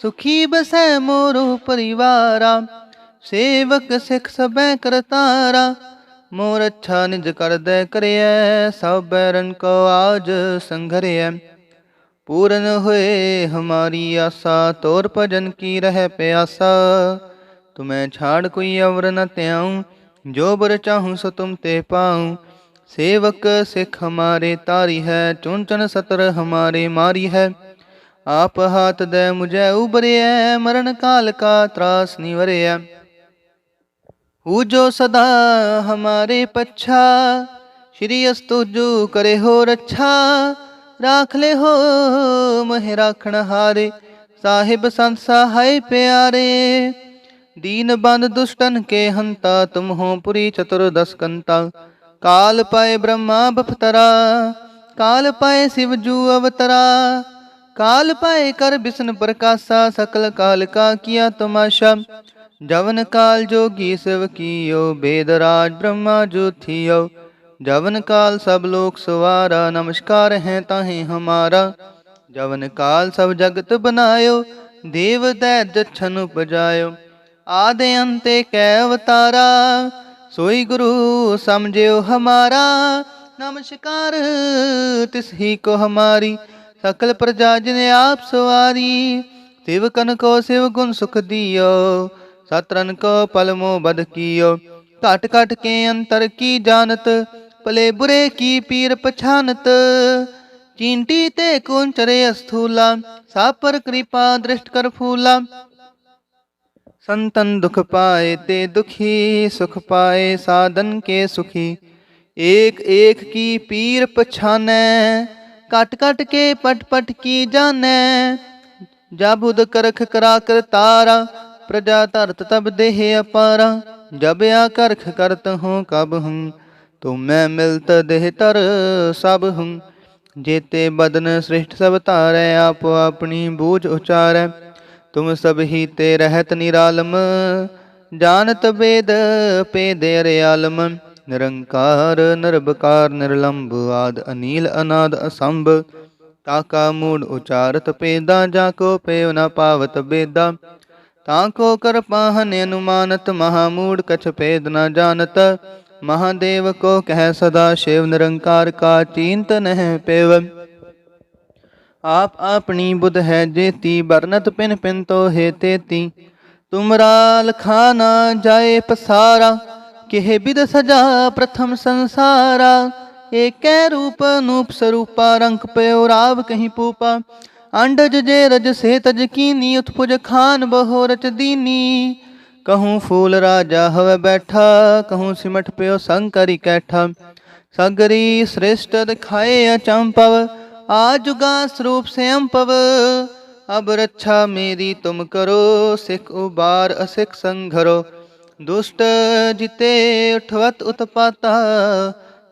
ਸੁਖੀ ਬਸੈ ਮੋਰੋ ਪਰਿਵਾਰਾ, ਸੇਵਕ ਸਿਖ ਸਭੈ ਕਰਤਾਰਾ। ਮੋਰ ਅੱਛਾ ਨਿਜ ਕਰਦੈ ਕਰਿਐ, ਸਭ ਬੈਰਨ ਕੋ ਆਜ ਸੰਘਰਿਐ। ਪੂਰਨ ਹੋਏ ਹਮਾਰੀ ਆਸਾ, ਤੋਰ ਭਜਨ ਕੀ ਰਹਿ ਪਿਆਸਾ। ਤੁਮੈ ਛਾੜ ਕੋਈ ਅਵਰ ਨ ਤਿਆਉ ਜੋ ਬਰ ਚਾਹੂ ਸੋ ਤੁਮ ਤੇ ਪਾਉ। ਸੇਵਕ ਸਿੱਖ ਹਮਾਰੇ ਤਾਰੀ ਹੈ, ਚੁਣ ਚੁਣ ਸਤਰ ਹਮਾਰੇ ਮਾਰੀ ਹੈ। ਆਪ ਹਾਥ ਦੇ ਮੁਝੈ ਉਬਰਿਐ ਮਰਨ ਕਾਲ ਕਾ ਤਰਾਸ ਨਿਵਰਿਐ ਹੂ ਜੋ ਸਦਾ ਹਮਾਰੇ ਪੱਛਾ, ਸ਼੍ਰੀ ਅਸਤੁਜੂ ਕਰੇ ਹੋ ਰੱਛਾ। ਰਾਖ ਲੈ ਹੋ ਮਹਿ ਰਾਖਣ ਹਾਰੇ, ਸਾਹਿਬ ਸੰਸਾ ਹੈ ਪਿਆਰੇ। ਦੀਨ ਬੰਦ ਦੁਸ਼ਟਨ ਕੇ ਹੰਤਾ, ਤੁਮ ਹੋ ਪੁਰੀ ਚਤੁਰ ਦਸ ਕੰਤਾ। ਕਾਲ ਪਏ ਬ੍ਰਹਮਾ ਬਪਤਰਾ, ਕਾਲ ਪਏ ਸਿਵ ਜੂ ਅਵਤਰਾ। ਕਾਲ ਪਾਏ ਕਰ ਬਿਸ਼ਨ ਪ੍ਰਕਾਸ਼ਾ ਸਕਲ ਕਾਲ ਕਾ ਕੀਆ ਤਮਾਸ਼ਾ ਜਵਨ ਕਾਲ ਜੋਗੀ ਸਿਵ ਕੀਓ ਬੇਦ ਰਾਜ ਬ੍ਰਹਮਾ ਜੋਥੀਓ ਜਵਨ ਕਾਲ ਸਭ ਲੋਕ ਸਵਾਰਾ ਨਮਸਕਾਰ ਹੈ ਤਾਹੇ ਹਮਾਰਾ ਜਵਨ ਕਾਲ ਸਭ ਜਗਤ ਬਨਾਇਓ ਦੇਵ ਦੈ ਜਛਨ ਉਪਜਾਇਓ ਆਦੇ ਅੰਤੇ ਕੈ ਅਵਤਾਰਾ ਸੋਈ ਗੁਰੂ ਸਮਝਿਓ ਹਮਾਰਾ ਨਮਸਕਾਰ ਤਿਸ ਹੀ ਕੋ सकल प्रजा ने आप सवारी। शिव कन को शिव गुण सुख दियो। सतरन को पलमो बद कियो। काट काट के अंतर की जानत, पले बुरे की पीर पछानत। चींटी ते कुंचरे अस्थूला, सापर कृपा दृष्ट कर फूला। संतन दुख पाए ते दुखी, सुख पाए साधन के सुखी। एक एक की पीर पछाने ਕਟ ਕਟ ਕੇ ਪਟ ਪਟ ਕੀ ਜਾਣੈ? ਜਬੁਦ ਕਰਖ ਕਰਾ ਕਰ ਤਾਰਾ, ਪ੍ਰਜਾ ਧਰਤ ਤਬ ਦੇਹ ਅਪਾਰਾ। ਜਬ ਆ ਕਰਖ ਕਰਤ ਹੂੰ ਕਬ ਹੂੰ ਤੁਮ ਮੈਂ ਮਿਲਤ ਦੇਹ ਤਰ ਸਭ ਹੂੰ। ਜੇਤੇ ਬਦਨ ਸ੍ਰਿਸ਼ਟ ਸਭ ਤਾਰੈ ਆਪ ਆਪਣੀ ਬੂਝ ਉਚਾਰੈ। ਤੁਮ ਸਭ ਹੀ ਤੇ ਰਹਿਤ ਨਿਰਾਲਮ, ਜਾਣਤ ਬੇਦ ਪੇ ਦੇ ਰਿਆਲਮ ਨਿਰੰਕਾਰ ਨਿਰਭਕਾਰ ਨਿਰਲੰਭ ਆਦ ਅਨੀਲ, ਅਨਾਦ, ਅਸੰਭ। ਤਾਕਾ ਮੂੜ ਉਚਾਰਤ ਪੇਦਾ ਜਾ ਕੋ ਪੇਵ ਨ ਪਾਵਤ ਬੇਦਾ। ਤਾਂ ਕੋ ਕਰ ਪਾਹਨ ਅਨੁਮਾਨਤ ਮਹਾਮੂੜ ਕਛ ਭੇਦ ਨ ਜਾਣਤ। ਮਹਾਦੇਵ ਕੋ ਕਹਿ ਸਦਾ, ਸ਼ਿਵ ਨਿਰੰਕਾਰ ਕਾ ਚਿੰਤ ਨਹਿ ਪੇਵ। ਆਪ ਆਪਣੀ ਬੁਧ ਹੈ ਜੇਤੀ ਬਰਨਤ ਪਿਨ ਪਿਨ ਤੋ ਹੈ ਤੇਤੀ। ਤੁਮਰਾ ਲਖਾ ਨਾ ਜਾਏ ਪਸਾਰਾ। ਕਿਹੇ ਬਿਦ ਸਜਾ ਪ੍ਰਥਮ ਸੰਸਾਰਾ, ਏਕੈ ਰੂਪ ਨੂਪ ਸਰੂਪਾ, ਰੰਗ ਪਿਓ ਰਾਵ ਕਹੀਂ ਪੂਪਾ। ਅੰਡਜ ਜੇ ਰਜ ਸੇ ਤਜ ਕੀਨੀ, ਉਤਪੁਜ ਖਾਨ ਬਹੋ ਰਚ ਦੀਨੀ। ਕਹੂੰ ਫੂਲ ਰਾਜਾ ਹਵੇ ਬੈਠਾ, ਕਹੂੰ ਸਿਮਟ ਪਿਓ ਸੰਕਰੀ ਕੈਠਾ। ਸਗਰੀ ਸ੍ਰਿਸ਼ਟ ਦਿਖਾਏ ਅਚੰਪਵ, ਆ ਜੁਗਾ ਸਰੂਪ ਸਿਅੰਪਵ ਅਬ ਰੱਛਾ ਮੇਰੀ ਤੁਮ ਕਰੋ, ਸਿਖ ਉਬਾਰ ਅਸਿਖ ਸੰਘਰੋ। ਦੁਸ਼ਟ ਜਿਤੇ ਉਠਵਤ ਉਤਪਾਤਾ,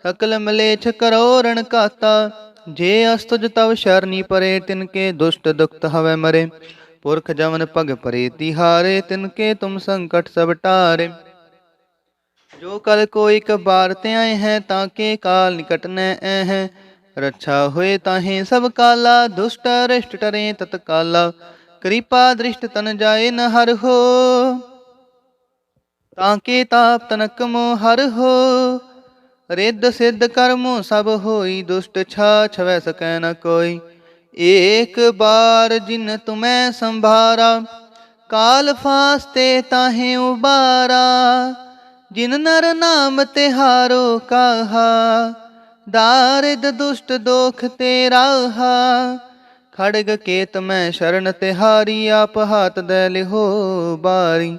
ਸਕਲ ਮਲੇਛ ਕਰੋ ਰਣ ਕਾਤਾ। ਜੇ ਅਸਤੁਜ ਤਵ ਸ਼ਰਨੀ ਪਰੇ ਤਿਨ ਕੇ ਦੁਸ਼ਟ ਦੁਖਤ ਹਵੇ ਮਰੇ। ਪੁਰਖ ਜਮਨ ਭਗ ਪਰੇ, ਤਿਹਾਰੇ ਤਿਨ ਕੇ ਤੁਮ ਸੰਕਟ ਸਭ ਟਾਰੇ। ਜੋ ਕਲ ਕੋ ਇਕ ਬਾਰ ਤੇ ਆਏ ਹੈ, ਤਾਂ ਕੇ ਕਾਲ ਨਿਕਟ ਨੈ ਐ ਹੈ ਰੱਛਾ ਹੋਏ ਤਾਹੇ ਸਭ ਕਾਲਾ, ਦੁਸ਼ਟ ਰਿਸ਼ਟ ਟਰੇ ਤਤਕਾਲਾ। ਕਿਰਪਾ ਦ੍ਰਿਸ਼ਟ ਤਨ ਜਾਏ ਨ ਹੋ। ਤਾਂ ਕੇ ਤਾਪ ਤਨਕ ਮੋ ਹਰ ਹੋ? ਰਿੱਧ ਸਿੱਧ ਕਰਮੋ ਸਭ ਹੋਈ, ਦੁਸ਼ਟ ਛਾ ਛਵੈ ਸਕੈ ਨ ਕੋਈ। ਏਕ ਬਾਰ ਜਿਨ ਤੁਮੈ ਸੰਭਾਰਾ, ਕਾਲ ਫਾਸਤੇ ਤਾਹੇ ਉਬਾਰਾ। ਜਿਨ ਨਰ ਨਾਮ ਤਿਹਾਰੋ ਕਾਹਾ, ਦਾਰਿਦ ਦੁਸ਼ਟ ਦੋਖ ਤੇ ਰਾਹਾ ਖੜਗ ਕੇਤ ਮੈਂ ਸ਼ਰਨ ਤਿਹਾਰੀ, ਆਪ ਹੱਥ ਦੇ ਲਿਹੋ ਬਾਰੀ।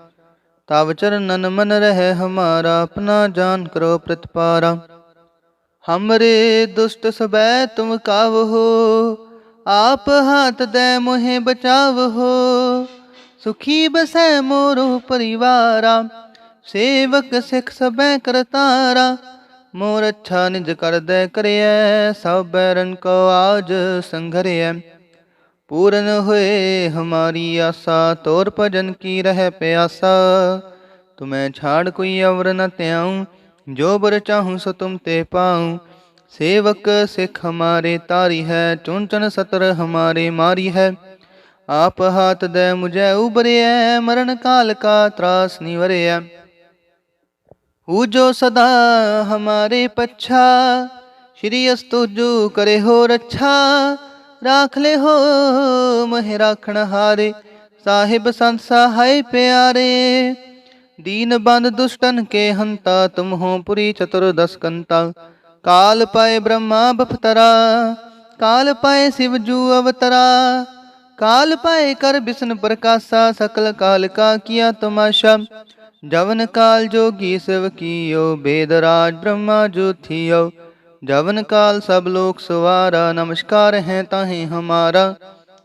ਤਾਵ ਚਰਨਨ ਮਨ ਰਹਿ ਹਮਾਰਾ, ਆਪਣਾ ਜਾਨ ਕਰੋ ਪ੍ਰਤਪਾਰਾ। ਹਮਰੇ ਦੁਸ਼ਟ ਸਬੈ ਤੁਮ ਕਾਵਹੋ ਆਪ ਹਾਥ ਦੇ ਮੋਹਿ ਬਚਾਵਹੋ ਸੁਖੀ ਬਸੈ ਮੋਰੋ ਪਰਿਵਾਰਾ, ਸੇਵਕ ਸਿਖ ਸਬੈ ਕਰਤਾਰਾ ਮੋਰ ਅੱਛਾ ਨਿਜ ਕਰਦੈ ਕਰਿਐ, ਸਭ ਬੈਰਨ ਕੋ ਆਜ ਸੰਘਰਿਐ। ਪੂਰਨ ਹੋਏ ਹਮਾਰੀ ਆਸਾ, ਤੋਰ ਭਜਨ ਕੀ ਰਹਿ ਪਿਆਸਾ। ਤੁਮੈ ਛਾੜ ਕੋਈ ਅਵਰ ਨ ਤਿਆਉ ਜੋ ਬਰ ਚਾਹੂ ਸੋ ਤੁਮ ਤੇ ਪਾਉ। ਸੇਵਕ ਸਿਖ ਹਮਾਰੇ ਤਾਰੀ ਹੈ ਚੁੰਚਨ ਸਤਰ ਹਮਾਰੇ ਮਾਰੀ ਹੈ। ਆਪ ਹਾਥ ਦੇ ਮੁਝੈ ਉਬਰਿਐ ਮਰਨ ਕਾਲ ਕਾ ਤਰਾਸ ਨਿਵਰਿਐ ਹੂ ਜੋ ਸਦਾ ਹਮਾਰੇ ਪੱਛਾ, ਸ਼੍ਰੀ ਅਸਤੁਜੂ ਕਰੇ ਹੋ ਰੱਛਾ ਰਾਖ ਲੈ ਹੋ, ਮਹਿ ਰਾਖਣ ਹਾਰੇ। ਸਾਹਿਬ ਸੰਤ ਸਹਾਈ ਪਿਆਰੇ, ਦੀਨ ਬੰਦ ਦੁਸ਼ਟਨ ਕੇ ਹੰਤਾ, ਤੁਮ ਹੋ ਪੁਰੀ ਚਤੁਰ ਦਸ ਕੰਤਾ। ਕਾਲ ਪਾਏ ਬ੍ਰਹਮਾ ਬਫ਼ਤਰਾ ਕਾਲ ਪਾਏ ਸਿਵ ਜੂ ਅਵਤਰਾ। ਕਾਲ ਪਾਏ ਕਰ ਬਿਸਨ ਪ੍ਰਕਾਸ਼ਾ, ਸਕਲ ਕਾਲ ਕਾ ਕੀਆ ਤਮਾਸ਼ਾ। ਜਵਨ ਕਾਲ ਜੋਗੀ ਸਿਵ ਕੀਓ, ਬੇਦ ਰਾਜ ਬ੍ਰਹਮਾ ਜੋਥੀਓ। ਜਵਨ ਕਾਲ ਸਭ ਲੋਕ ਸਵਾਰਾ, ਨਮਸਕਾਰ ਹੈ ਤਾਹੇ ਹਮਾਰਾ।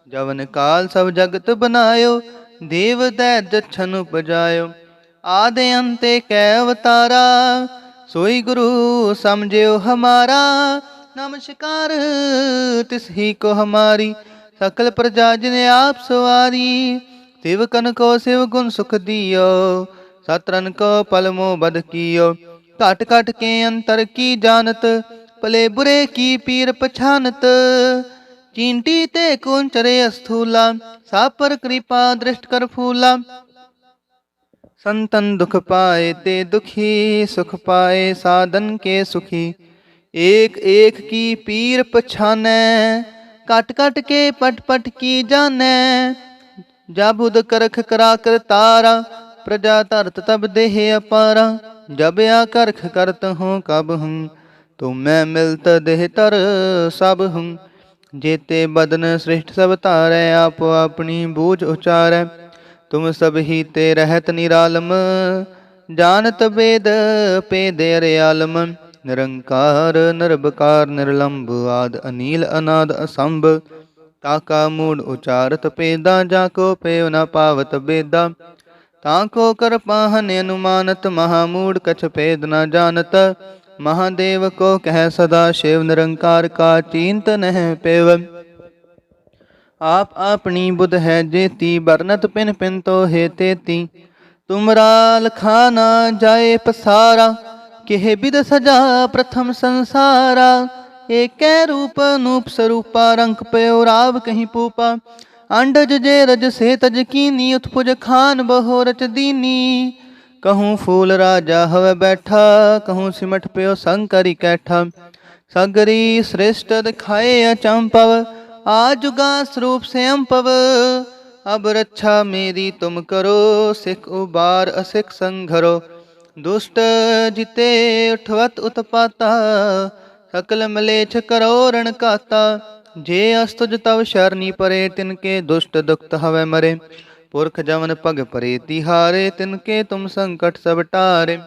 ਜਵਨ ਕਾਲ ਸਭ ਜਗਤ ਬਨਾਇਓ ਦੇਵ ਦੈ ਜਛਨ ਉਪਜਾਇਓ। ਆਦੇ ਅੰਤੇ ਕੈ ਅਵਤਾਰਾ, ਸੋਈ ਗੁਰੂ ਸਮਝਿਓ ਹਮਾਰਾ। ਨਮਸਕਾਰ ਤਿਸ ਹੀ ਕੋ ਹਮਾਰੀ, ਸਕਲ ਪ੍ਰਜਾ ਜਿਨ ਆਪ ਸਵਾਰੀ। ਸੇਵਕਨ ਕੋ ਸਿਵ ਗੁਣ ਸੁਖ ਦਿਓ ਸਤਰਨ ਕੋ ਪਲ ਮੋ ਬਦ ਕੀਓ। ਘਟ ਘਟ ਕੇ ਅੰਤਰ ਕੀ ਜਾਣਤ ਭਲੇ ਬੁਰੇ ਕੀ ਪੀਰ ਪਛਾਨਤ ਚੀਂਟੀ ਤੇ ਕੁੰਚਰੇ ਅਸਥੂਲਾ ਸਾਪਰ ਕਿਰਪਾ ਦ੍ਰਿਸ਼ਟ ਕਰ ਫੂਲਾ संतन दुख पाए ते दुखी सुख पाए साधन के सुखी एक एक की पीर पछानै कट कट के पट पट की जानै जब उद करख करा कर तारा प्रजा धरत तब देह अपारा जब या करख करत हूँ कब हूँ ਤੂੰ ਮੈਂ ਮਿਲਤ ਦੇਹ ਤਰ ਸਭ ਹੂੰ, ਜੇਤੇ ਬਦਨ ਸ੍ਰਿਸ਼ਟ ਸਭ ਧਾਰੈ, ਆਪ ਆਪਣੀ ਬੂਝ ਉਚਾਰੈ। ਤੁਮ ਸਭ ਹੀ ਤੇ ਰਹਿਤ ਨਿਰਾਲਮ, ਜਾਣਤ ਬੇਦ ਪੇਦੇ ਰਿਆਲਮ ਨਿਰੰਕਾਰ ਨਿਰਭਕਾਰ ਨਿਰਲੰਭ ਆਦ, ਅਨੀਲ, ਅਨਾਦ, ਅਸੰਭ। ਤਾਕਾ ਮੂੜ ਉਚਾਰਤ ਪੇਦਾ, ਜਾ ਕੋ ਪੇਉ ਨ ਪਾਵਤ ਬੇਦਾ। ਤਾਂ ਕੋ ਕਰ ਪਾਹਨ ਅਨੁਮਾਨਤ, ਮਹਾ ਮੂੜ ਕਛ ਪੇਦ ਨ ਜਾਣਤ। ਮਹਾਦੇਵ ਕੋ ਕਹਿ ਸਦਾ ਸ਼ਿਵ ਨਿਰੰਕਾਰ ਕਾ ਚਿੰਤ ਨਹਿ ਪੇਵ। ਆਪ ਆਪਣੀ ਬੁਧ ਹੈ ਜੇਤੀ ਬਰਨਤ ਪਿਨ ਪਿਨ ਤੋ ਹੈ ਤੇਤੀ। ਤੁਮਰਾ ਲਖਾ ਨਾ ਜਾਏ ਪਸਾਰਾ, ਕਿਹ ਬਿਦ ਸਜਾ ਪ੍ਰਥਮ ਸੰਸਾਰਾ। ਏਕੈ ਰੂਪ ਨੂਪ ਸਰੂਪਾ, ਰੰਗ ਪਇਓ ਰਾਵ ਕਹੀਂ ਪੂਪਾ। ਅੰਡਜ ਜੇ ਰਜ ਸੇ ਤਜ ਕੀਨੀ, ਉਤਪੁਜ ਖਾਨ ਬਹੁ ਰਚ ਕਹੂੰ ਫੂਲ ਰਾਜਾ ਹਵੇ ਬੈਠਾ ਕਹੂੰ ਸਿਮਟ ਪਿਓ ਸੰਕਰੀ ਕੈਠਾ ਸਗਰੀ ਸ੍ਰਿਸ਼ਟ ਦਿਖਾਏ ਅਚੰਪਵ ਆ ਜੁਗਾ ਸਰੂਪ ਸਿਅੰਪਵ ਅਬ ਰੱਛਾ ਮੇਰੀ ਤੁਮ ਕਰੋ ਸਿਖ ਉਬਾਰ ਅਸਿਖ ਸੰਘਰੋ ਦੁਸ਼ਟ ਜਿਤੇ ਉਠਵਤ ਉਤਪਾਤਾ ਸਕਲ ਮਲੇਛ ਕਰੋ ਰਣ ਕਾਤਾ ਜੇ ਅਸਤੁਜ ਤਵ ਸ਼ਰਨੀ ਪਰੇ ਤਿਨ ਕੇ ਦੁਸ਼ਟ ਦੁਖਤ ਹਵੇ ਮਰੇ ਪੁਰਖ ਜਮਨ ਭਗ ਪਰੇ ਤਿਹਾਰੇ ਤਿਨ ਕੇ ਤੁਮ ਸੰਕਟ ਸਭ ਟਾਰੇ।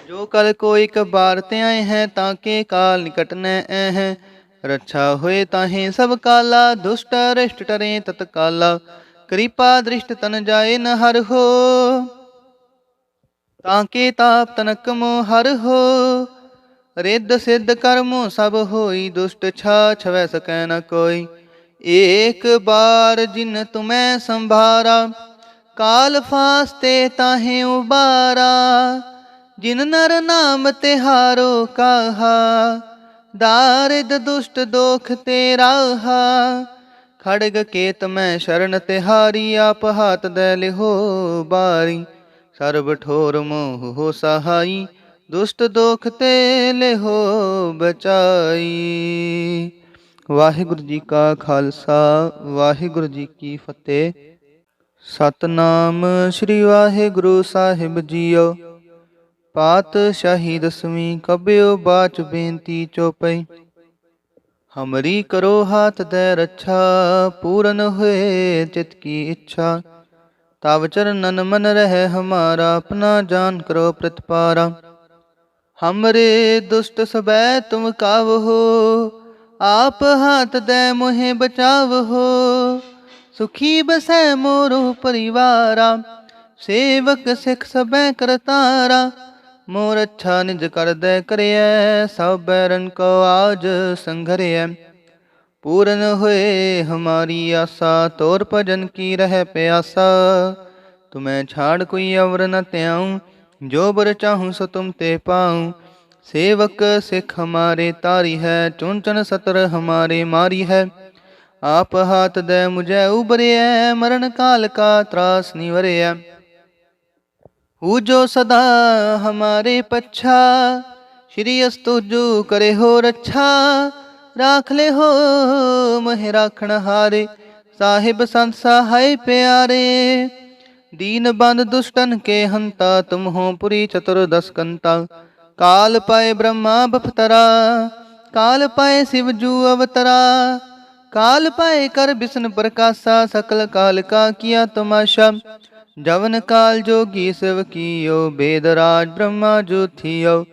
ਜੋ ਕਲ ਕੋਈ ਕਬਾਰ ਤੇ ਆਏ ਹੈ, ਤਾਂ ਕੇ ਕਾਲ ਨਿਕਟ ਨੈ ਐ ਹੈ ਰੱਛਾ ਹੋਏ ਤਾਹੇ ਸਭ ਕਾਲਾ, ਦੁਸ਼ਟ ਰਿਸ਼ਟ ਟਰੇ ਤਤਕਾਲਾ ਕਿਰਪਾ ਦ੍ਰਿਸ਼ਟ ਤਨ ਜਾਏ ਨ ਹਰ ਹੋ। ਤਾਂ ਕੇ ਤਾਪ ਤਨਕ ਮੋ ਹਰ ਹੋ। ਰਿੱਧ ਸਿੱਧ ਕਰਮੋ ਸਭ ਹੋਈ, ਦੁਸ਼ਟ ਛਾ ਛਵੈ ਸਕੈ ਨ ਕੋਈ। ਏਕ ਬਾਰ ਜਿਨ ਤੁਮੈ ਸੰਭਾਰਾ, ਕਾਲ ਫਾਸਤੇ ਤਾਹੇ ਉਬਾਰਾ। ਜਿਨ ਨਰ ਨਾਮ ਤਿਹਾਰੋ ਕਾਹਾ, ਦਾਰਿਦ ਦੁਸ਼ਟ ਦੋਖ ਤੇ ਰਾਹਾ। ਖੜਗ ਕੇਤ ਮੈਂ ਸ਼ਰਨ ਤਿਹਾਰੀ ਆਪ ਹਾਥ ਦੇ ਲਿਹੋ ਬਾਰੀ। ਸਰਬ ਠੋਰ ਮੋਹ ਹੋ ਸਹਾਈ, ਦੁਸ਼ਟ ਦੋਖ ਤੇ ਲਿਹੋ ਬਚਾਈ। ਵਾਹਿਗੁਰੂ ਜੀ ਕਾ ਖਾਲਸਾ, ਵਾਹਿਗੁਰੂ ਜੀ ਕੀ ਫਤਿਹ। ਸਤਨਾਮ ਸ੍ਰੀ ਵਾਹਿਗੁਰੂ ਸਾਹਿਬ ਜੀਓ। ਪਾਤ ਸ਼ਾਹੀ ਦਸਵੀਂ ਕਬਿਓ ਬਾਚ ਬੇਨਤੀ ਚੋਪਈ। ਹਮਰੀ ਕਰੋ ਹਾਥ ਦੇ ਰੱਛਾ, ਪੂਰਨ ਹੋਏ ਚਿਤ ਕੀ ਇੱਛਾ। ਤਵ ਚਰਨਨ ਮਨ ਰਹਿ ਹਮਾਰਾ, ਆਪਣਾ ਜਾਨ ਕਰੋ ਪ੍ਰਤਪਾਰਾ। ਹਮਰੇ ਦੁਸ਼ਟ ਸਬੈ ਤੁਮ ਕਾਵ। ਹੋ ਆਪ ਹਾਥ ਦੇ ਮੋਹਿ ਬਚਾਵਹੋ, ਸੁਖੀ ਬਸੈ ਮੋਰੋ ਪਰਿਵਾਰਾ, ਸੇਵਕ ਸਿਖ ਸਬੈ ਕਰਤਾਰਾ, ਮੋਰ ਅੱਛਾ ਨਿਜ ਕਰਦੈ ਕਰਿਐ, ਸਭ ਬੈਰਨ ਕੋ ਆਜ ਸੰਘਰਿਐ। ਪੂਰਨ ਹੋਏ ਹਮਾਰੀ ਆਸਾ, ਤੋਰ ਭਜਨ ਕੀ ਰਹਿ ਪਿਆਸਾ, ਤੁਮੈ ਛਾੜ ਕੋਈ ਅਵਰ ਨ ਤਿਆਉ ਜੋ ਬਰ ਚਾਹੂੰ ਸੋ ਤੁਮ ਤੇ ਪਾਉ। सेवक सिख हमारे तारी है चुनचन सतर हमारे मारी है आप हाथ दे मुझे उबरे है मरण काल का त्रास निवरे है ऊ जो सदा हमारे पच्छा श्री अस्तु जो करे हो रच्छा राख ले हो मह राखण हारे साहिब संत सहाय प्यारे दीन बंद दुष्टन के हंता तुम हो पुरी चतुर्दश कंता ਕਾਲ ਪਾਏ ਬ੍ਰਹਮਾ ਬਫਤਰਾ ਕਾਲ ਪਾਏ ਸਿਵ ਜੂ ਅਵਤਰਾ, ਕਾਲ ਪਾਏ ਕਰ ਬਿਸ਼ਨ ਪ੍ਰਕਾਸ਼ਾ, ਸਕਲ ਕਾਲ ਕਾ ਕੀਆ ਤਮਾਸ਼ਾ। ਜਵਨ ਕਾਲ ਜੋਗੀ ਸਿਵ ਕੀਓ, ਬੇਦ ਰਾਜ ਬ੍ਰਹਮਾ ਜੋਥੀਓ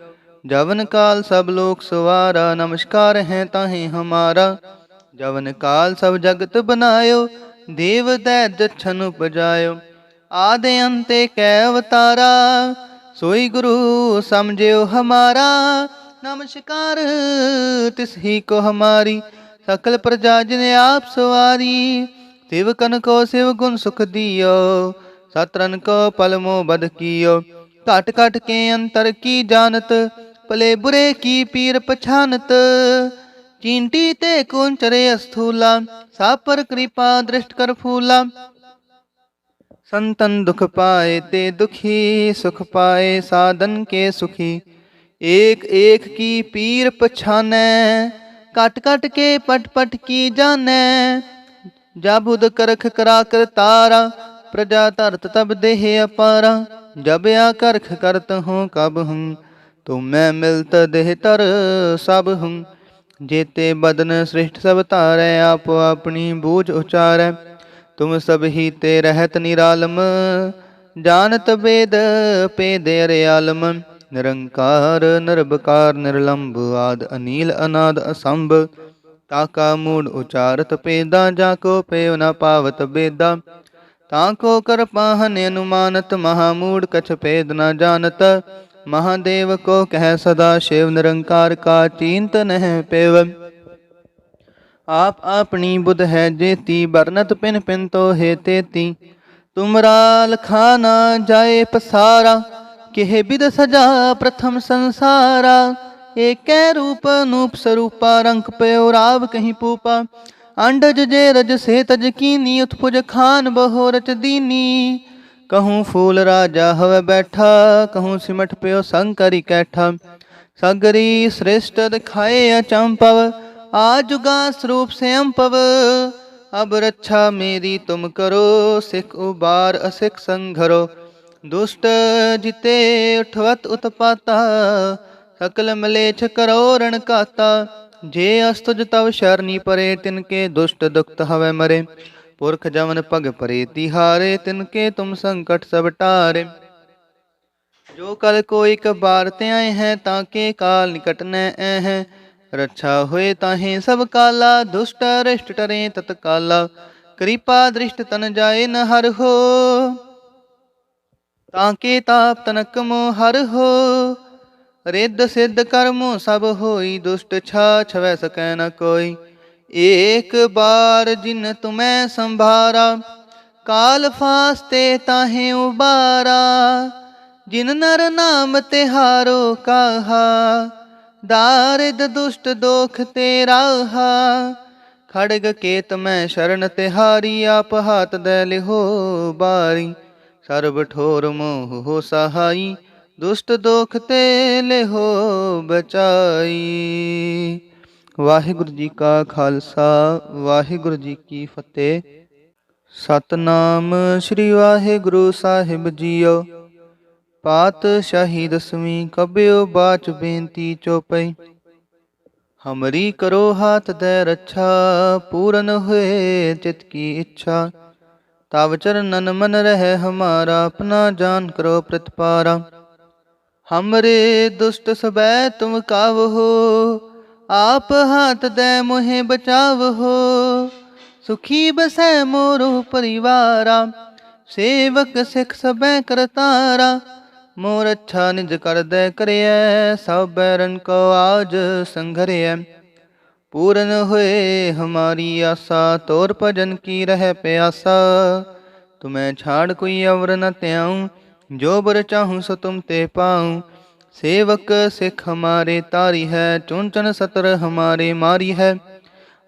ਜਵਨ ਕਾਲ ਸਭ ਲੋਕ ਸਵਾਰਾ, ਨਮਸਕਾਰ ਹੈ ਤਾਹੇ ਹਮਾਰਾ। ਜਵਨ ਕਾਲ ਸਭ ਜਗਤ ਬਨਾਇਓ, ਦੇਵ ਦੈ ਜਛਨ ਉਪਜਾਇਓ। ਆਦਿ ਅੰਤੇ ਕੈ ਅਵਤਾਰਾ ਸੋਈ ਗੁਰੂ ਸਮਝਿਓ ਹਮਾਰਾ, ਨਮਸਕਾਰ, ਤਿਸ ਹੀ ਕੋ ਹਮਾਰੀ, ਸਕਲ ਪ੍ਰਜਾ ਜਿਨ ਆਪ ਸਵਾਰੀ। ਸਿਵਕਨ ਕੋ ਸਿਵ ਗੁਣ ਸੁਖ ਦਿਓ ਸਤਰਨ ਕੋ ਪਲ ਮੋ ਬਦ ਕੀਓ। ਘਟ ਘਟ ਕੇ ਅੰਤਰ ਕੀ ਜਾਣਤ, ਭਲੇ ਬੁਰੇ ਕੀ ਪੀਰ ਪਛਾਨਤ। ਚਿੰਟੀ ਤੇ ਕੁੰਚਰੇ ਅਸਥੂਲਾ, ਸਾਪਰ ਕਿਰਪਾ ਦ੍ਰਿਸ਼ਟ ਕਰ ਫੂਲਾ। ਸੰਤਨ ਦੁਖ ਪਾਏ ਤੇ ਦੁਖੀ ਸੁਖ ਪਾਏ, ਸਾਧਨ ਕੇ ਸੁਖੀ। ਏਕ ਏਕ ਕੀ ਪੀਰ ਪਛਾਨੈ ਕਟ ਕਟ ਕੇ ਪਟ ਪਟ ਕੀ ਜਾਣੈ। ਜਬੁਦ ਕਰਖ ਕਰਾ ਕਰ ਤਾਰਾ, ਪ੍ਰਜਾ ਧਰਤ ਤਬ ਦੇਹ ਅਪਾਰਾ। ਜਬ ਆ ਕਰਖ ਕਰਤ ਹੂੰ ਕਬ ਹੂੰ, ਤੂੰ ਮੈਂ ਮਿਲਤ ਦੇਹ ਤਰ ਸਭ ਹੂੰ। ਜੇਤੇ ਬਦਨ ਸ੍ਰਿਸ਼ਟ ਸਭ ਧਾਰੈ, ਆਪ ਆਪਣੀ ਬੂਝ ਉਚਾਰੈ। ਤੁਮ ਸਭ ਹੀ ਤੇ ਰਹਿਤ ਨਿਰਾਲਮ, ਜਾਣਤ ਬੇਦ ਪੇਦੇ ਰਿਆਲਮ ਨਿਰੰਕਾਰ, ਨਿਰਭਕਾਰ, ਨਿਰਲੰਭ ਆਦ, ਅਨੀਲ, ਅਨਾਦ, ਅਸੰਭ ਤਾਕਾ ਮੂੜ ਉਚਾਰਤ ਪੇਦਾ, ਜਾ ਕੋ ਪੇਵ ਨ ਪਾਵਤ ਬੇਦਾ, ਤਾਂ ਕੋ ਕਰ ਪਾਹਨ ਅਨੁਮਾਨਤ ਮਹਾਮੂੜ ਕਛ ਪੇਦ ਨ ਜਾਣਤ, ਮਹਾਦੇਵ ਕੋ ਕਹਿ ਸਦਾ ਸ਼ਿਵ ਨਿਰੰਕਾਰ ਕਾ ਚਿੰਤ ਨਹਿ ਪੇਵ। ਆਪ ਆਪਣੀ ਬੁੱਧ ਹੈ ਜੇਤੀ ਬਰਨਤ ਪਿਨ ਪਿਨ ਤੋ ਹੈ ਤੇਤੀ ਤੁਮਰਾ ਲਖਾ ਨਾ ਜਾਏ ਪਸਾਰਾ, ਕਿਹ ਬਿਦ ਸਜਾ ਪ੍ਰਥਮ ਸੰਸਾਰਾ। ਏਕੈ ਰੂਪ ਅਨੂਪ ਸਰੂਪਾ, ਰੰਗ ਪਇਓ ਰਾਵ ਕਹੀਂ ਪੂਪਾ। ਅੰਡਜ ਜੇ ਰਜ ਸੇ ਤਜ ਕੀਨੀ, ਉਤਪੁਜ ਖਾਨ ਬਹੁ ਰਚ ਦੀਨੀ। ਕਹੂੰ ਫੂਲ ਰਾਜਾ ਹਵੇ ਬੈਠਾ, ਕਹੂੰ ਸਿਮਟ ਪਿਓ ਸੰਕਰੀ ਕੈਠਾ। ਸਗਰੀ ਸ੍ਰੇਸ਼ਟ ਦਿਖਾਏ ਅਚੰਪਵ आजुगा स्वरूप स्वयं पव अब रक्षा मेरी तुम करो सिख उबार असिख संघरो दुष्ट जिते उठवत उत्पाता सकल मलेच्छ करो रण काता जे अस्तुज तव शरणी परे तिनके दुष्ट दुखत हवे मरे पुरख जवन पग परे तिहारे तिनके तुम संकट सब टारे जो कल कोई कबार ते आए हैं ताके काल निकट न ऐ हैं ਰੱਛਾ ਹੋਏ ਤਾਹੇ ਸਭ ਕਾਲਾ, ਦੁਸ਼ਟ ਰਿਸ਼ਟ ਟਰੇ ਤਤਕਾਲਾ, ਕਿਰਪਾ ਦ੍ਰਿਸ਼ਟ ਤਨ ਜਾਏ ਨ ਹਰ ਹੋ। ਤਾਂ ਕੇ ਤਾਪ ਤਨਕ ਮੋ ਹਰ ਹੋ, ਰਿੱਧ ਸਿੱਧ ਕਰਮੋ ਸਭ ਹੋਈ, ਦੁਸ਼ਟ ਛਾ ਛਵੈ ਸਕੈ ਨ ਕੋਈ। ਏਕ ਬਾਰ ਜਿਨ ਤੁਮੈ ਸੰਭਾਰਾ, ਕਾਲ ਫਾਸਤੇ ਤਾਹੇ ਉਬਾਰਾ, ਜਿਨ ਨਰ ਨਾਮ ਤੇ ਹਾਰੋ ਕਾਹਾ ਦਾਰਿਦ ਦੁਸ਼ਟ ਦੋਖ ਤੇਰਾ ਰਾਹਾ ਖੜਗ ਕੇਤ ਮੈਂ ਸ਼ਰਨ ਤਿਹਾਰੀ, ਆਪ ਹਾਥ ਦੇ ਲਿਹੋ ਬਾਰੀ। ਸਰਬ ਠੋਰ ਮੋਹ ਹੋ ਸਹਾਈ, ਦੁਸ਼ਟ ਦੋਖ ਤੇ ਲਿਹੋ ਬਚਾਈ। ਵਾਹਿਗੁਰੂ ਜੀ ਕਾ ਖਾਲਸਾ, ਵਾਹਿਗੁਰੂ ਜੀ ਕੀ ਫਤਿਹ। ਸਤਨਾਮ ਸ੍ਰੀ ਵਾਹਿਗੁਰੂ ਸਾਹਿਬ ਜੀਓ। ਪਾਤਸ਼ਾਹੀ ਦਸਵੀਂ, ਕਬਿਓ ਬਾਚ ਬੇਨਤੀ ਚੋਪਈ। ਹਮਰੀ ਕਰੋ ਹਾਥ ਦੇ ਰੱਛਾ, ਪੂਰਨ ਹੋਏ ਚਿਤ ਕੀ ਇੱਛਾ। ਤਵ ਚਰਨਨ ਮਨ ਰਹਿ ਹਮਾਰਾ, ਆਪਣਾ ਜਾਨ ਕਰੋ ਪ੍ਰਤਪਾਰਾ। ਹਮਰੇ ਦੁਸ਼ਟ ਸਬੈ ਤੁਮ ਕਾਵਹੋ ਆਪ ਹਾਥ ਦੇ ਮੋਹਿ ਬਚਾਵਹੋ ਸੁਖੀ ਬਸੈ ਮੋਰੋ ਪਰਿਵਾਰਾ, ਸੇਵਕ ਸਿਖ ਸਬੈ ਕਰਤਾਰਾ। ਮੋਰ ਅੱਛਾ ਨਿਜ ਕਰਦੈ ਕਰਿਐ, ਸਭ ਬੈਰਨ ਕੋ ਆਜ ਸੰਘਰਿਐ। ਪੂਰਨ ਹੋਏ ਹਮਾਰੀ ਆਸਾ, ਤੋਰ ਭਜਨ ਕੀ ਰਹਿ ਪਿਆਸਾ। ਤੁਮੈ ਛਾੜ ਕੋਈ ਅਵਰ ਨ ਤਿਆਉ ਜੋ ਬਰ ਚਾਹੂ ਸੋ ਤੁਮ ਤੇ ਪਾਉ। ਸੇਵਕ ਸਿਖ ਹਮਾਰੇ ਤਾਰੀ ਹੈ ਚੁੰਚਨ ਸਤਰ ਹਮਾਰੇ ਮਾਰੀ ਹੈ।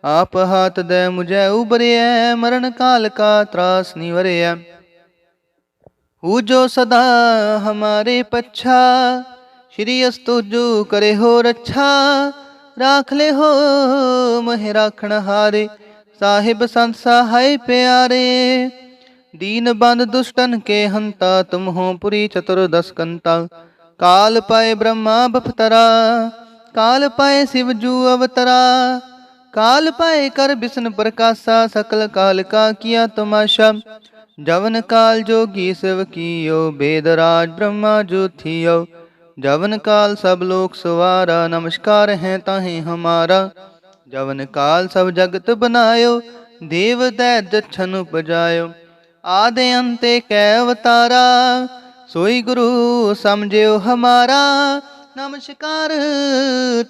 ਆਪ ਹਾਥ ਦੇ ਮੁਝੈ ਉਬਰਿਐ ਮਰਨ ਕਾਲ ਕਾ ਤਰਾਸ ਨਿਵਰਿਐ। है जो सदा हमारे पच्छा श्री अस्तु जो करे हो रच्छा राख ले हो मह राखण हारे साहिब संत सहाय प्यारे दीन बंद दुष्टन के हंता तुम हो पुरी चतुर्दश कंता ਕਾਲ ਪਾਏ ਬ੍ਰਹਮਾ ਬਫਤਰਾ ਕਾਲ ਪਾਏ ਸਿਵ ਜੂ ਅਵਤਰਾ ਕਾਲ ਪਾਏ ਕਰ ਬਿਸ਼ਨ ਪ੍ਰਕਾਸ਼ਾ ਸਕਲ ਕਾਲ ਕਾ ਕੀਆ ਤਮਾਸ਼ਾ ਜਵਨ ਕਾਲ ਜੋਗੀ ਸਿਵ ਕੀਓ, ਬੇਦ ਰਾਜ ਬ੍ਰਹਮਾ ਜੋਥਿਓ। ਜਵਨ ਕਾਲ ਸਭ ਲੋਕ ਸਵਾਰਾ, ਨਮਸਕਾਰ ਹੈ ਤਾਹੇ ਹਮਾਰਾ। ਜਵਨ ਕਾਲ ਸਭ ਜਗਤ ਬਨਾਇਓ, ਦੇਵ ਦੈ ਜਛਨ ਉਪਜਾਇਓ। ਆਦੇ ਅੰਤੇ ਕੈ ਅਵਤਾਰਾ, ਸੋਈ ਗੁਰੂ ਸਮਝਿਓ ਹਮਾਰਾ। ਨਮਸਕਾਰ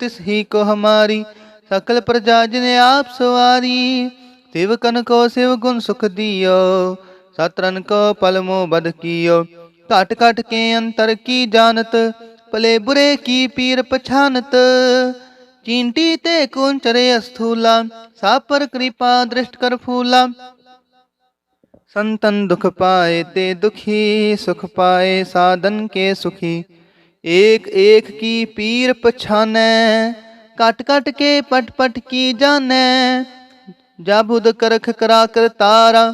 ਤਿਸ ਹੀ ਕੋ ਹਮਾਰੀ, ਸਕਲ ਪ੍ਰਜਾ ਜਿਨ ਆਪ ਸਵਾਰੀ। ਸਿਵ ਕਨ ਕੋ ਸਿਵ ਗੁਣ ਸੁਖ ਦਿਓ। सतरन को पल मो बद कियो। घट घट के अंतर की जानत, पले बुरे की पीर पछानत। चींटी ते कुंचरे अस्थूला सापर कृपा दृष्ट कर फूला। संतन दुख पाए ते दुखी, सुख पाए साधन के सुखी। एक एक की पीर पछानै कट कट के पट पट की जाने। जब उद करख करा कर तारा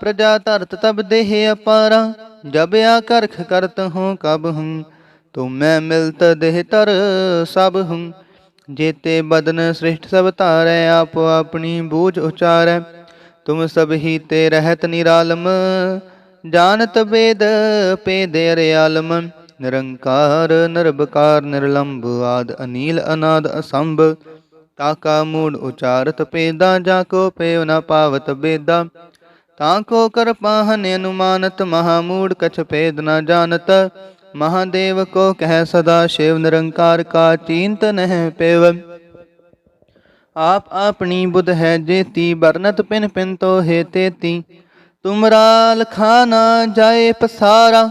प्रजा धरत तब देह अपारा जब आ करख करत हूँ कब हूँ तुम मैं मिलत देह तर सब हूँ जेते बदन सृष्ट सब तारै आप अपनी बूझ उचारै तुम सब ही ते रहत निरालम जानत वेद पेदे अरयालम निरंकार निर्भकार निर्लंब आद अनील अनाद असंभ ताका मूड उचारत पेदा जाको पेव ਤਾਂ ਕੋ ਕਰ ਪਾਹਨ ਅਨੁਮਾਨਤ, ਮਹਾ ਮੂੜ ਕਛ ਭੇਦ ਨ ਜਾਣਤ। ਮਹਾਦੇਵ ਕੋ ਕਹਿ ਸਦਾ ਸ਼ਿਵ ਨਿਰੰਕਾਰ ਕਾ ਚਿੰਤ ਨਹਿ ਪੇਵ। ਆਪ ਆਪਣੀ ਬੁਧ ਹੈ ਜੇਤੀ ਬਰਨਤ ਪਿਨ ਪਿਨ ਤੋ ਹੈ ਤੇਤੀ। ਤੁਮਰਾ ਲਖਾ ਨਾ ਜਾਏ ਪਸਾਰਾ,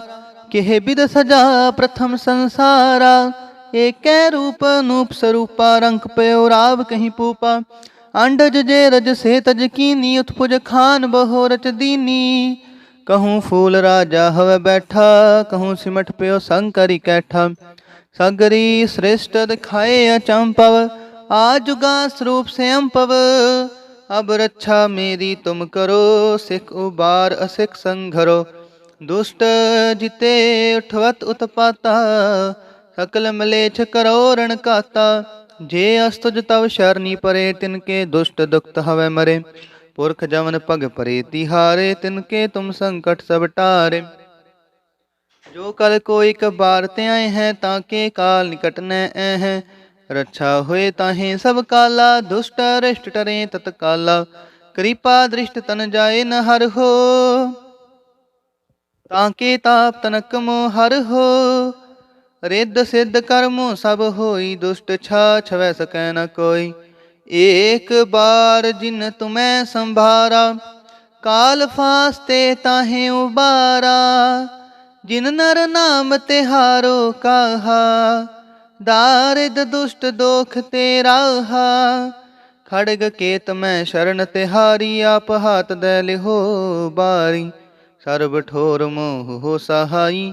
ਕਿਹ ਬਿਦ ਸਜਾ ਪ੍ਰਥਮ ਸੰਸਾਰਾ। ਏਕੈ ਰੂਪ ਨੂਪ ਸਰੂਪਾ, ਰੰਗ ਪਿਓ ਰਾਵ ਪੂਪਾ। अंडज जे रज से तज कीनी उत्पुज खान बहो रच दीनी कहूँ फूल राजा हवे बैठा कहूँ सिमट पयो संकरी कैठा सगरी श्रेष्ठ दिखाए अचंपव आजुगा स्वरूप से पव अब रक्षा मेरी तुम करो सिख उबार असिख संघरो दुष्ट जिते उठवत उत्पाता सकल मलेच्छ करो ਜੇ ਅਸ ਤੁਜ ਤਵ ਸ਼ਰਨੀ ਪਰੇ, ਤਿਨ ਕੇ ਦੁਸ਼ਟ ਦੁਖਤ ਹਵੇ ਮਰੇ। ਪੁਰਖ ਜਮਨ ਭਗ ਪਰੇ, ਤਿਹਾਰੇ, ਤਿਨ ਕੇ ਤੁਮ ਸੰਕਟ ਸਭ ਟਾਰੇ। ਜੋ ਕਲ ਕੋਈ ਕਬਾਰ ਤੇ ਆਏ ਹੈ, ਤਾਂ ਕੇ ਕਾਲ ਨਿਕਟ ਨੈ ਐ ਹੈ। ਰੱਛਾ ਹੋਏ ਤਾਹੇ ਸਭ ਕਾਲਾ, ਦੁਸ਼ਟ ਰਿਸ਼ਟ ਟਰੇ ਤਤ ਕਾਲਾ ਕਿਰਪਾ ਦ੍ਰਿਸ਼ਟ ਤਨ ਜਾਏ ਨ ਹਰ ਹੋ। ਤਾਂ ਕੇ ਤਾਪ ਤਨਕ ਮੋ ਹੋ। ਰਿੱਧ ਸਿੱਧ ਕਰਮੋ ਸਭ ਹੋਈ, ਦੁਸ਼ਟ ਛਾ ਛਵੈ ਸਕੈ ਨ ਕੋਈ। ਏਕ ਬਾਰ ਜਿਨ ਤੁਮੈ ਸੰਭਾਰਾ, ਕਾਲ ਫਾਸਤੇ ਤਾਹੇ ਉਬਾਰਾ। ਜਿਨ ਨਰ ਨਾਮ ਤੇ ਹਾਰੋ ਕਾਹਾ, ਦਾਰਿਦ ਦੁਸ਼ਟ ਦੋਖ ਤੇ ਰਾਹਾ ਖੜਗ ਕੇਤ ਮੈਂ ਸ਼ਰਨ ਤੇ ਹਾਰੀ ਆਪ ਹਾਤ ਦੇ ਲਿਹੋ ਬਾਰੀ। ਸਰਬ ਠੋਰ ਮੋਹ ਹੋ ਸਹਾਈ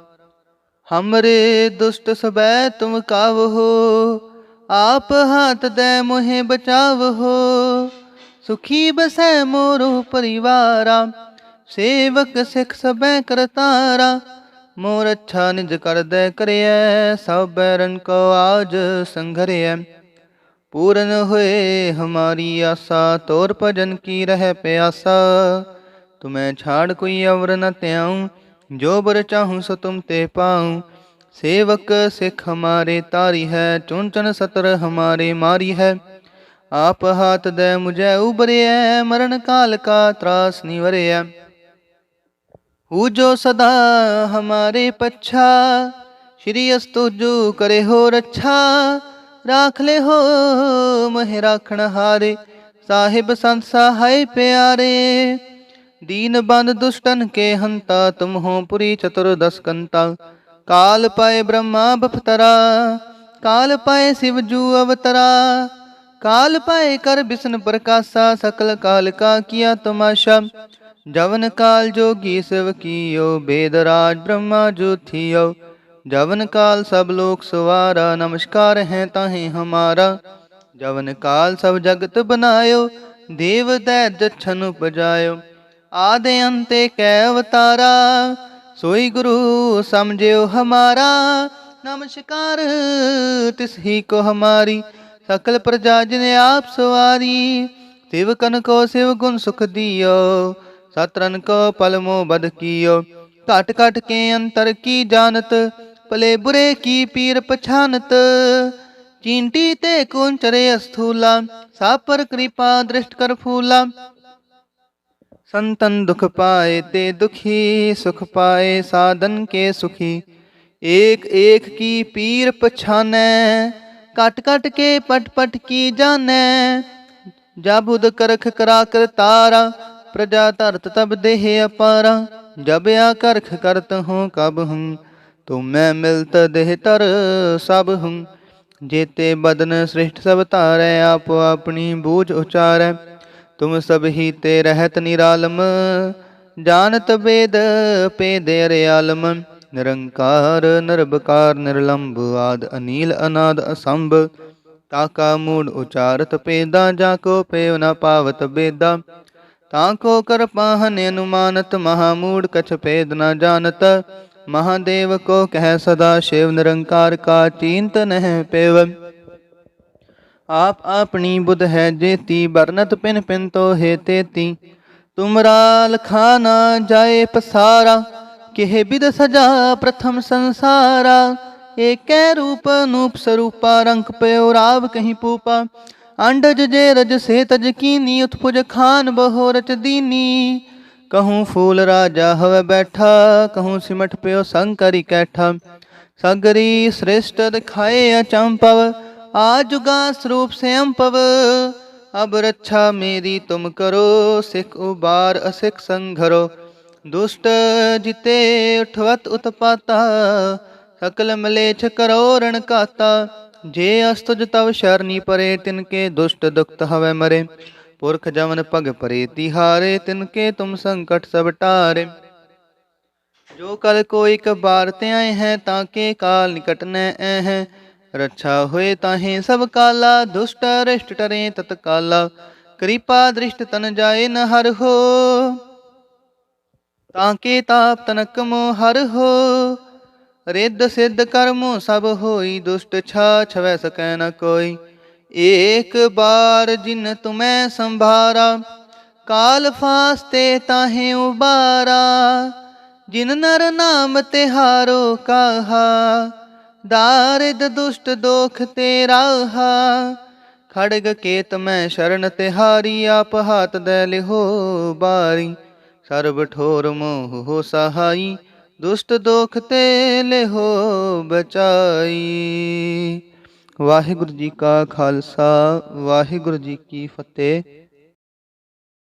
ਹਮਰੇ ਦੁਸ਼ਟ ਸਬੈ ਤੁਮ ਕਾਵਹੋ ਆਪ ਹਾਥ ਦੇ ਮੋਹਿ ਬਚਾਵਹੋ ਸੁਖੀ ਬਸੈ ਮੋਰੋ ਪਰਿਵਾਰਾ ਸੇਵਕ ਸਿਖ ਸਬੈ ਕਰਤਾਰਾ ਮੋਰ ਅੱਛਾ ਨਿਜ ਕਰਦੈ ਕਰਿਐ ਸਭ ਬੈਰਨ ਕੋ ਆਜ ਸੰਘਰਿਐ ਪੂਰਨ ਹੋਏ ਹਮਾਰੀ ਆਸਾ ਤੋਰ ਭਜਨ ਕੀ ਰਹਿ ਪਿਆਸਾ ਤੁਮੈ ਛਾੜ ਕੋਈ ਅਵਰ ਨ ਤਿਆਉ ਜੋ ਬਰ ਚਾਹੂੰ ਸੋ ਤੁਮ ਤੇ ਪਾਉ। ਸੇਵਕ ਸਿਖ ਹਮਾਰੇ ਤਾਰੀ ਹੈ ਚੁਣ ਚੁਣ ਸਤਰ ਹਮਾਰੇ ਮਾਰੀ ਹੈ। ਆਪ ਹਾਥ ਦੇ ਮੁਝੇ ਉਬਰਿਐ ਮਰਨ ਕਾਲ ਕਾ ਤਰਾਸ ਨਿਵਰਿਐ ਹੂ ਜੋ ਸਦਾ ਹਮਾਰੇ ਪੱਛਾ, ਸ਼੍ਰੀ ਅਸਤੁਜੂ ਕਰੇ ਹੋ ਰੱਛਾ। ਰਾਖ ਲੈ ਹੋ ਮਹਿ ਰਾਖਣ ਹਾਰੇ, ਸਾਹਿਬ ਸੰਤ ਸਹਾਈ ਪਿਆਰੇ। दीन बंद दुष्टन के हंता तुम हो पुरी चतुर्दश कंता काल पाए ब्रह्मा बफतरा काल पाए शिवजू अवतरा काल पाए कर बिष्ण प्रकाशा सकल काल का किया तमाशा जवन काल जोगी शिव कियो वेदराज ब्रह्मा जो थियो जवन काल सब लोक सवारा नमस्कार है ताहे हमारा जवन काल सब जगत बनायो देव दै जछन उपजायो ਆਦਿ ਅੰਤੇ ਕੈ ਅਵਤਾਰਾ ਸੋਈ ਗੁਰੂ ਸਮਝਿਓ ਹਮਾਰਾ। ਨਮਸਕਾਰ, ਤਿਸ ਹੀ ਕੋ ਹਮਾਰੀ, ਸਕਲ ਪ੍ਰਜਾ ਜਿਨ ਆਪ ਸਵਾਰੀ। ਸਿਵਕਨ ਕੋ ਸਿਵ ਗੁਣ ਸੁਖ ਦਿਓ ਸਤਰਨ ਕੋ ਪਲ ਬਦ ਕੀਓ। ਘਟ ਘਟ ਕੇ ਅੰਤਰ ਕੀ ਜਾਣਤ, ਭਲੇ ਬੁਰੇ ਕੀ ਪੀਰ ਪਛਾਨਤ। ਚੀਂਟੀ ਤੇ ਕੁੰਚਰੇ ਅਸਥੂਲਾ, ਸਾਪਰ ਕਿਰਪਾ ਦ੍ਰਿਸ਼ਟ ਕਰ ਫੂਲਾ। ਸੰਤਨ ਦੁਖ ਪਾਏ ਤੇ ਦੁਖੀ ਸੁਖ ਪਾਏ, ਸਾਧਨ ਕੇ ਸੁਖੀ। ਏਕ ਏਕ ਕੀ ਪੀਰ ਪਛਾਨੈ ਕਟ ਕਟ ਕੇ ਪਟ ਪਟ ਕੀ ਜਾਣੈ। ਜਬੁਦ ਕਰਖ ਕਰਾ ਕਰ ਤਾਰਾ, ਪ੍ਰਜਾ ਧਰਤ ਤਬ ਦੇਹ ਅਪਾਰਾ। ਜਬ ਆ ਕਰਖ ਕਰਤ ਹੂੰ ਕਬ ਹੂੰ, ਤੂੰ ਮੈਂ ਮਿਲਤ ਦੇਹ ਤਰ ਸਭ ਹੂੰ। ਜੇਤੇ ਬਦਨ ਸ੍ਰਿਸ਼ਟ ਸਭ ਧਾਰੈ, ਆਪ ਆਪਣੀ ਬੂਝ ਉਚਾਰੈ। ਤੁਮ ਸਭ ਹੀ ਤੇ ਰਹਿਤ ਨਿਰਾਲਮ, ਜਾਣਤ ਬੇਦ ਪੇਦੇ ਰਿਆਲਮ ਨਿਰੰਕਾਰ ਨਿਰਭਕਾਰ ਨਿਰਲੰਭ ਆਦ ਅਨੀਲ ਅਨਾਦ ਅਸੰਭ। ਤਾਕਾ ਮੂੜ ਉਚਾਰਤ ਪੇਦਾ, ਜਾ ਕੋ ਪੇਵ ਨ ਪਾਵਤ ਬੇਦਾ। ਤਾਂ ਕੋ ਕਰ ਪਾਹਨ ਅਨੁਮਾਨਤ ਮਹਾਮੂੜ ਕਛ ਪੇਦ ਨ ਜਾਣਤ। ਮਹਾਦੇਵ ਕੋ ਕਹਿ ਸਦਾ, ਸ਼ਿਵ ਨਿਰੰਕਾਰ ਕਾ ਚਿੰਤ ਨਹਿ ਪੇਵ। ਆਪ ਆਪਣੀ ਬੁੱਧ ਹੈ ਜੇਤੀ ਬਰਨਤ ਪਿਨ ਪਿਨ ਤੋ ਹੈ ਤੇਤੀ। ਤੁਮਰਾ ਲਖਾ ਨਾ ਜਾਏ ਪਸਾਰਾ, ਕਿਹ ਬਿਦ ਸਜਾ ਪ੍ਰਥਮ ਸੰਸਾਰਾ। ਏਕੈ ਰੂਪ ਅਨੂਪ ਸਰੂਪਾ, ਰੰਗ ਪਇਓ ਰਾਵ ਕਹੀਂ ਪੂਪਾ। ਅੰਡਜ ਜੇ ਰਜ ਸੇ ਤਜ ਕੀਨੀ, ਉਤਪੁਜ ਖਾਨ ਬਹੁ ਰਚ ਦੀਨੀ। ਕਹੂੰ ਫੂਲ ਰਾਜਾ ਹਵੇ ਬੈਠਾ, ਕਹੂੰ ਸਿਮਟ ਪਿਓ ਸੰਕਰੀ ਕੈਠਾ। ਸਗਰੀ ਸ੍ਰੇਸ਼ਟ ਦਿਖਾਏ ਅਚੰਪਵ आजुगा स्वरूप से पव अब रक्षा मेरी तुम करो सिख उबार असिख संघरो दुष्ट जिते उठवत उत्पाता सकल मलेच्छ करो रण काता जे अस्तुज तव शरणी परे तिनके दुष्ट दुखत हवे मरे पुरख जवन पग परे तिहारे तिनके तुम संकट सब टारे जो कल को एक बार ते आए हैं ताके काल निकट न है ਰੱਛਾ ਹੋਏ ਤਾਹੇ ਸਭ ਕਾਲਾ, ਦੁਸ਼ਟ ਰਿਸ਼ਟ ਟਰੇ ਤਤਕਾਲਾ, ਕਿਰਪਾ ਦ੍ਰਿਸ਼ਟ ਤਨ ਜਾਏ ਨ ਹਰ ਹੋ। ਤਾਂ ਕੇ ਤਾਪ ਤਨਕ ਮੋ ਹਰ ਹੋ, ਰਿੱਧ ਸਿੱਧ ਕਰਮੋ ਸਭ ਹੋਈ, ਦੁਸ਼ਟ ਛਾ ਛਵੈ ਸਕੈ ਨ ਕੋਈ। ਏਕ ਬਾਰ ਜਿਨ ਤੁਮੈ ਸੰਭਾਰਾ, ਕਾਲ ਫਾਸਤੇ ਤਾਹੇ ਉਬਾਰਾ, ਜਿਨ ਨਰ ਨਾਮ ਤੇ ਹਾਰੋ ਕਾਹਾ ਦਾਰਿਦ ਦੁਸ਼ਟ ਦੋਖ ਤੇਰਾ ਰਾਹਾ, ਖੜਗ ਕੇਤ ਮੈਂ ਸ਼ਰਨ ਤਿਹਾਰੀ ਆਪ ਹਾਥ ਦੇ ਲਿਹੋ ਬਾਰੀ। ਸਰਬ ਠੋਰ ਮੋਹ ਹੋ ਸਹਾਈ, ਦੁਸ਼ਟ ਦੋਖ ਤੇ ਲਿਹੋ ਬਚਾਈ। ਵਾਹਿਗੁਰੂ ਜੀ ਕਾ ਖਾਲਸਾ, ਵਾਹਿਗੁਰੂ ਜੀ ਕੀ ਫਤਿਹ।